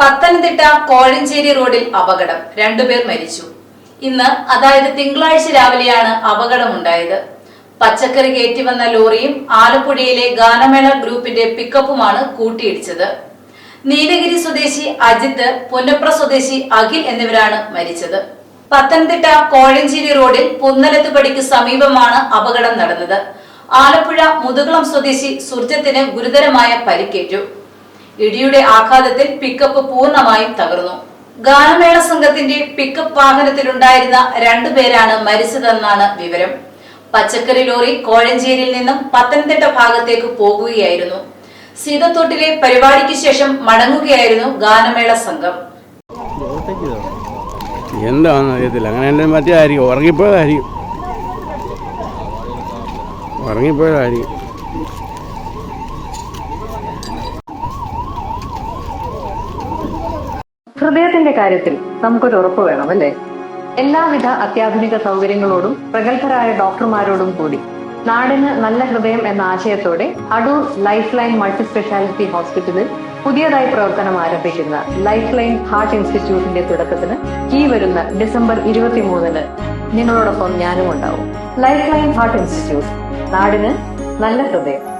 പത്തനംതിട്ട കോഴഞ്ചേരി റോഡിൽ അപകടം. രണ്ടുപേർ മരിച്ചു. ഇന്ന് അതായത് തിങ്കളാഴ്ച രാവിലെയാണ് അപകടമുണ്ടായത്. പച്ചക്കറി കയറ്റി വന്ന ലോറിയും ആലപ്പുഴയിലെ ഗാനമേള ഗ്രൂപ്പിന്റെ പിക്കപ്പുമാണ് കൂട്ടിയിടിച്ചത്. നീലഗിരി സ്വദേശി അജിത്ത് പൊന്നപ്ര സ്വദേശി അഖിൽ എന്നിവരാണ് മരിച്ചത്. പത്തനംതിട്ട കോഴഞ്ചേരി റോഡിൽ പുന്നലത്ത് പടിക്ക് സമീപമാണ് അപകടം നടന്നത്. ആലപ്പുഴ മുതുകുളം സ്വദേശി സുർജത്തിന് ഗുരുതരമായ പരിക്കേറ്റു. ഇടിയുടെ ആഘാതത്തിൽ പിക്കപ്പ് പൂർണമായും തകർന്നു. ഗാനമേള സംഘത്തിന്റെ പിക്കപ്പ് വാഹനത്തിലുണ്ടായിരുന്ന രണ്ടുപേരാണ് മരിച്ചതെന്നാണ് വിവരം. പച്ചക്കറി ലോറി കോഴഞ്ചേരിയിൽ നിന്നും പത്തനംതിട്ട ഭാഗത്തേക്ക് പോകുകയായിരുന്നു. സീതത്തോട്ടിലെ പരിപാടിക്ക് ശേഷം മടങ്ങുകയായിരുന്നു ഗാനമേള സംഘം. എന്താണെന്ന് അറിയത്തില്ല. അങ്ങനെ മറ്റേ ആയിരിക്കും ഉറങ്ങിപ്പോയതായിരിക്കും. ഉറങ്ങിപ്പോയതായിരിക്കും. ഹൃദയത്തിന്റെ കാര്യത്തിൽ നമുക്കൊരു ഉറപ്പ് വേണം അല്ലേ? എല്ലാവിധ അത്യാധുനിക സൗകര്യങ്ങളോടും പ്രഗത്ഭരായ ഡോക്ടർമാരോടും കൂടി നാടിന് നല്ല ഹൃദയം എന്ന ആശയത്തോടെ Adoor life line multi speciality ഹോസ്പിറ്റലിൽ പുതിയതായി പ്രവർത്തനം ആരംഭിക്കുന്ന ലൈഫ് ലൈൻ ഹാർട്ട് ഇൻസ്റ്റിറ്റ്യൂട്ടിന്റെ തുടക്കത്തിന് ഈ വരുന്ന ഡിസംബർ ഇരുപത്തിമൂന്നിന് നിങ്ങളോടൊപ്പം ഞാനും ഉണ്ടാവും ലൈഫ് ലൈൻ ഹാർട്ട് ഇൻസ്റ്റിറ്റ്യൂട്ട് നാടിന് നല്ല ഹൃദയം.